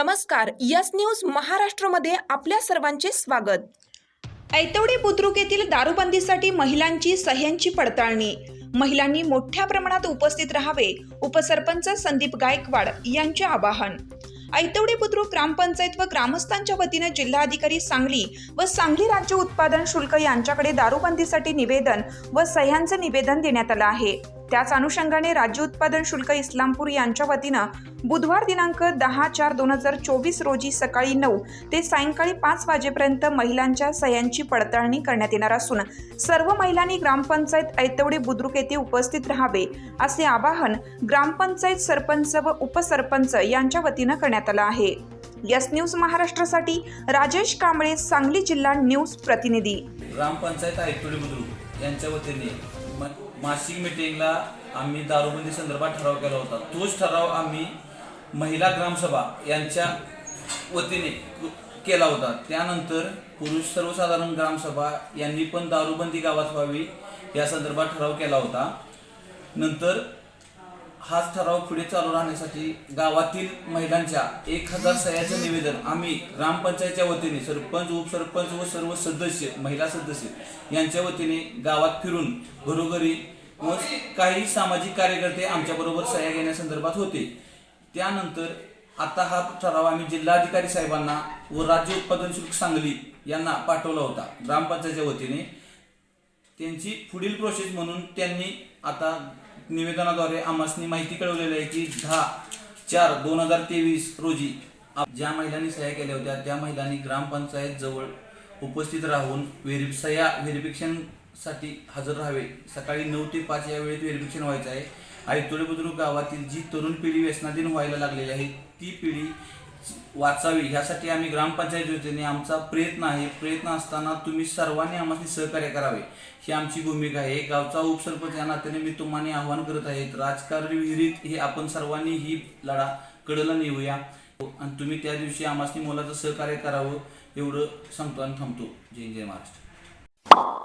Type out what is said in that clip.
नमस्कार yes news महाराष्ट्रमध्ये आपल्या सर्वांचे स्वागत. ऐतवडे बुद्रुक येथील दारूबंदीसाठी महिलांची सह्यांची पडताळणी. महिलांनी मोठ्या प्रमाणात उपस्थित राहावे उपसरपंच संदीप गायकवाड यांचे आवाहन. ऐतवडे बुद्रुक ग्रामपंचायत व ग्रामस्थांच्या वतीने जिल्हाधिकारी सांगली व सांगली राज्य उत्पादन शुल्क यांच्याकडे दारूबंदीसाठी निवेदन व सह्यांचं निवेदन देण्यात आलं आहे. त्याच अनुषंगाने राज्य उत्पादन शुल्क इस्लामपूर यांच्या वतीनं बुधवार दिनांक दहा चार दोन हजार चोवीस रोजी सकाळी नऊ ते सायंकाळी पाच वाजेपर्यंत महिलांच्या सह्यांची पडताळणी करण्यात येणार असून सर्व महिलांनी ग्रामपंचायत ऐतवडे बुद्रुक येथे उपस्थित राहावे असे आवाहन ग्रामपंचायत सरपंच व उपसरपंच यांच्या वतीनं करण्यात आलं आहे. यस न्यूज महाराष्ट्रासाठी राजेश कांबळे सांगली जिल्हा न्यूज प्रतिनिधी. ग्रामपंचायत आयुक्तोडी बुद्रुक यांच्या वतीने मासिक मिटिंगला आम्ही दारूबंदी संदर्भात ठराव केला होता. तोच ठराव आम्ही महिला ग्रामसभा यांच्या वतीने केला होता. त्यानंतर पुरुष सर्वसाधारण ग्रामसभा यांनी पण दारूबंदी गावात व्हावी या संदर्भात ठराव केला होता. नंतर हाच ठराव पुढे चालू राहण्यासाठी गावातील महिलांच्या एक हजार सह्याचं निवेदन आम्ही ग्रामपंचायतच्या वतीने सरपंच उपसरपंच व सर्व सदस्य महिला सदस्य यांच्या वतीने गावात फिरून घरोघरी व काही सामाजिक कार्यकर्ते आमच्याबरोबर सह्या घेण्यासंदर्भात होते. त्यानंतर आता हा ठराव आम्ही जिल्हाधिकारी साहेबांना व राज्य उत्पादन शुल्क सांगली यांना पाठवला होता. ग्रामपंचायतच्या वतीने. त्यांची पुढील प्रोसेस म्हणून त्यांनी आता निवेदनाद्वारे आम्हाला माहिती कळवलेली आहे की दहा चार दोन हजार तेवीस रोजी ज्या महिलांनी सह्या केल्या होत्या त्या महिलांनी ग्रामपंचायत जवळ उपस्थित राहून व्हेरि सह्या साठी हजर राहावे. सकाळी नऊ ते पाच या वेळेत व्हेरिफिकेशन व्हायचं आहे. आयतोडे बुद्रुक गावातील जी तरुण पिढी व्यसनाधीन व्हायला लागलेली आहे ती पिढी वाचावी. ह्यासाठी आम्ही ग्रामपंचायत योजनेने आमचा प्रयत्न आहे. प्रयत्न असताना तुम्ही सर्वांनी आम्हाला सहकार्य करावे. ही आमची भूमिका आहे. गावचा उपसरपंच या नात्याने मी तुम्हाला आव्हान करत आहे. राजकारण विहिरीत हे आपण सर्वांनी ही लढा कडला नेऊया. आणि तुम्ही त्या दिवशी आम्हाला मुलाचं सहकार्य करावं एवढं सांगतो आणि थांबतो. जय जय महाराष्ट्र.